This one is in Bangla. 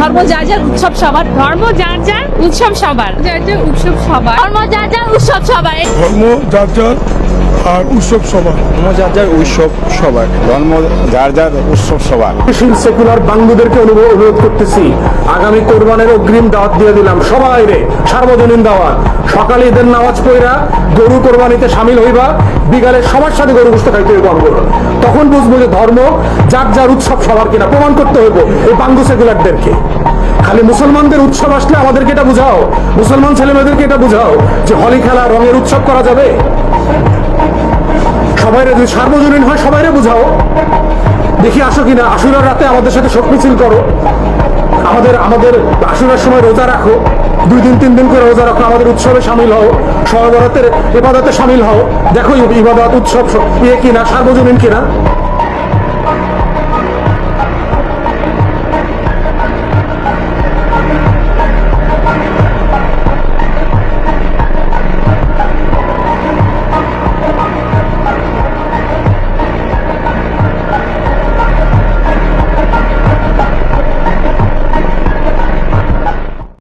ধর্ম যার যার উৎসব সবার। ধর্ম যার যার উৎসব সবার। যার যার উৎসব সবার। ধর্ম যার যার উৎসব সবার। ধর্ম যার যার আর উৎসব সবার। ধর্ম যার যার উৎসব সবার। ধর্ম যার যার উৎসব সবার। গতিশীল সেকুলার বাঙ্গুদেরকে অনুভব অনুরোধ করতেছি। আগামী কোরবানের অগ্রিম দাওয়াত দিয়ে দিলাম। সবাই রে সার্বজনীন দাওয়াত। সকালে ঈদের নামাজ পড়া গরু কোরবানিতে সামিল হইবা বিকালে সবার সাথে গরু বুঝতে খাইতে হইব। তখন বুঝব যে ধর্ম যার যার উৎসব সবার কিনা। প্রমাণ করতে হইব। এই বাঙ্গু সেকুলারদেরকে খালি মুসলমানদের উৎসব আসলে আমাদেরকে এটা বুঝাও। মুসলমান ছেলেমেয়েদেরকে এটা বুঝাও যে হলি খেলা রঙের উৎসব করা যাবে। সবাইরে যদি সার্বজনীন হয় সবাইরে বুঝাও। দেখি আসো কিনা, আশুরার রাতে আমাদের সাথে শোক মিছিল করো। আমাদের আমাদের আশুরার সময় রোজা রাখো। দুই দিন, তিন দিন করে রোজা রাখো, আমাদের উৎসবে সামিল হও। সহবরাতের ইবাদতে সামিল হও। দেখো ইবাদত, উৎসব ইয়ে কিনা, সার্বজনীন কিনা।